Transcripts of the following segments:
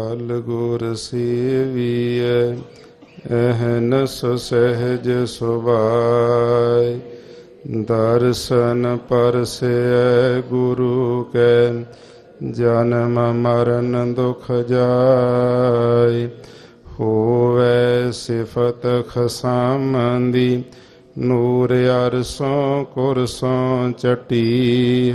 ਅਲ ਗੁਰ ਸੇਵੀਐ ਅਹਨਸ ਸਹਿਜ ਸੁਭਾਇ। ਦਰਸ਼ਨ ਪਰਸੈ ਗੁਰੂ ਕੈ, ਜਨਮ ਮਰਨ ਦੁਖ ਜਾਇ। ਹੋਵੈ ਸਿਫਤ ਖਸਾਮੰਦੀ, ਨੂਰ ਅਰਸੋਂ ਕੁਰਸੋਂ ਚਟੀ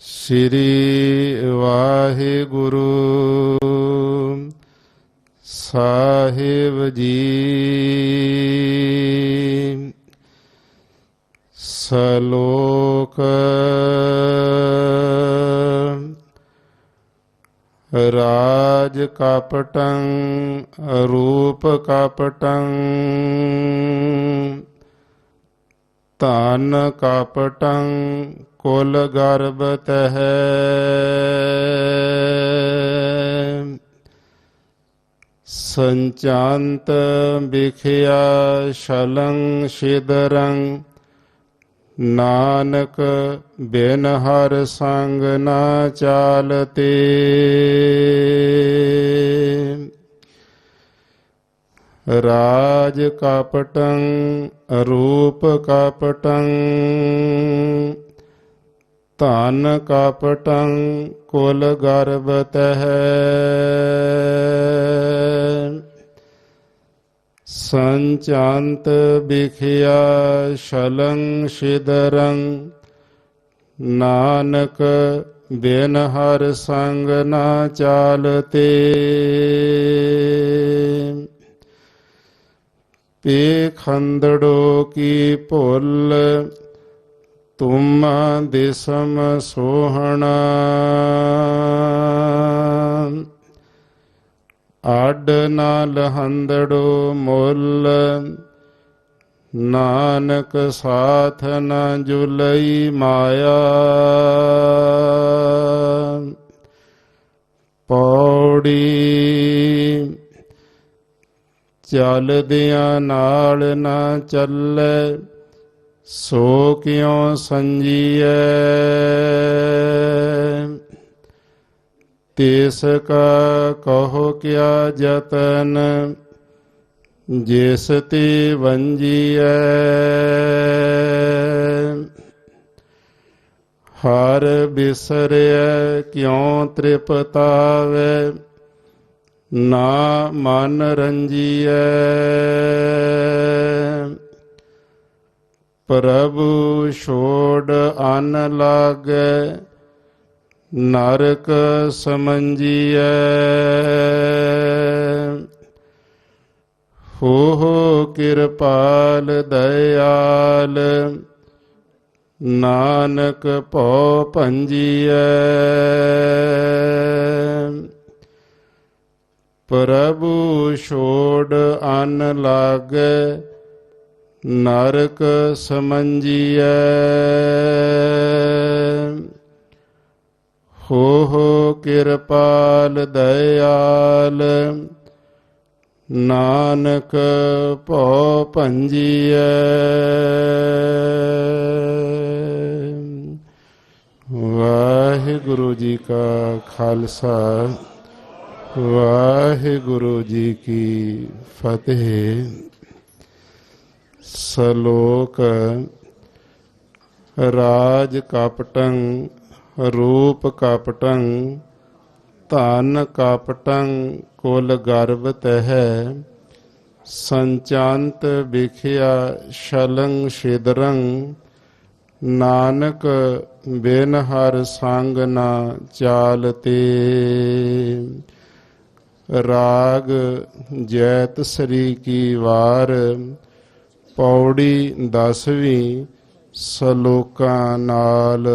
ਸ੍ਰੀ ਵਾਹਿਗੁਰੂ। ਸਾਹਿਬ ਜੀ। ਸਲੋਕ। ਰਾਜ ਕਪਟੰ ਰੂਪ ਕਪਟੰ। ਧਨ ਕਪਟੰ ਕੁਲ ਗਰਭ ਤਹਿ ਸੰਚਾਂਤ ਬਿਖਿਆ ਸ਼ਲੰ ਸ਼ਿਦਰੰ ਨਾਨਕ ਬਿਨ ਹਰ ਸੰਗ ਨਾ ਚਾਲਤੇ ਰਾਜ ਕਪਟੰ, ਰੂਪ ਕਪਟੰ, ਧਨ ਕਪਟੰ, ਕੁਲ ਗਰਭਤ ਤਹਿ। ਸੰਚਾਂਤ ਬਿਖਿਆ ਸ਼ਲੰ ਸ਼ਿਦਰੰ ਨਾਨਕ ਬਿਨ ਹਰ ਸੰਗ ਨਾ ਚਾਲਤੇ। ਪੇ ਖੰਦੜੋ ਕੀ ਭੁੱਲ, ਤੁਮ ਦਿਸਮ ਸੋਹਣਾ। ਆਡ ਨਾਲ ਹੰਦੜੋ ਮੁੱਲ, ਨਾਨਕ ਸਾਥ ਨ ਜੁਲਈ ਮਾਇਆ। ਪੌੜੀ ਚੱਲਦਿਆਂ ਨਾਲ ਨਾ ਚੱਲੇ, ਸੋ ਕਿਉ ਸੰਜੀਐ? ਤਿਸ ਕਾ ਕਹੋ ਕਿਆ ਜਤਨ, ਜਿਸ ਤੇ ਵੰਜੀਐ? ਹਰ ਬਿਸਰਿਐ ਕਿਉ ਤ੍ਰਿਪਤਾਵੇ? ਨਾ ਮਨ ਰੰਜੀਐ। ਪ੍ਰਭੂ ਛੋੜ ਅਨ ਲਾਗੈ, ਨਰਕ ਸਮੰਜੀਐ। ਹੋ ਹੋ ਕਿਰਪਾਲ ਦਇਆਲ, ਨਾਨਕ ਭਉ ਭੰਜੀਐ ਪ੍ਰਭੂ ਛੋੜ ਅਨ ਲਾਗੈ, ਨਰਕ ਸਮੰਜੀਐ। ਹੋ ਹੋ ਕਿਰਪਾਲ ਦਇਆਲ, ਨਾਨਕ ਭਉ ਭੰਜੀਐ ਵਾਹਿਗੁਰੂ ਜੀ ਕਾ ਖਾਲਸਾ। ਵਾਹਿਗੁਰੂ ਜੀ ਕੀ ਫਤਿਹ। ਸਲੋਕ ਰਾਜ ਕਪਟੰ, ਰੂਪ ਕਪਟੰ, ਧਨ ਕਪਟੰ, ਕੁਲ ਗਰਭ ਤਹਿ, ਸੰਚਾਂਤ ਵਿਖਿਆ ਸ਼ਲੰ ਸ਼ਿਦਰੰ ਨਾਨਕ ਬਿਨ ਹਰ ਸੰਗ ਨਾ ਚਾਲਤੇ। ਰਾਗ ਜੈਤ ਸ੍ਰੀ ਕੀ ਵਾਰ ਪੌੜੀ ਦਸਵੀਂ ਸਲੋਕਾਂ ਨਾਲ।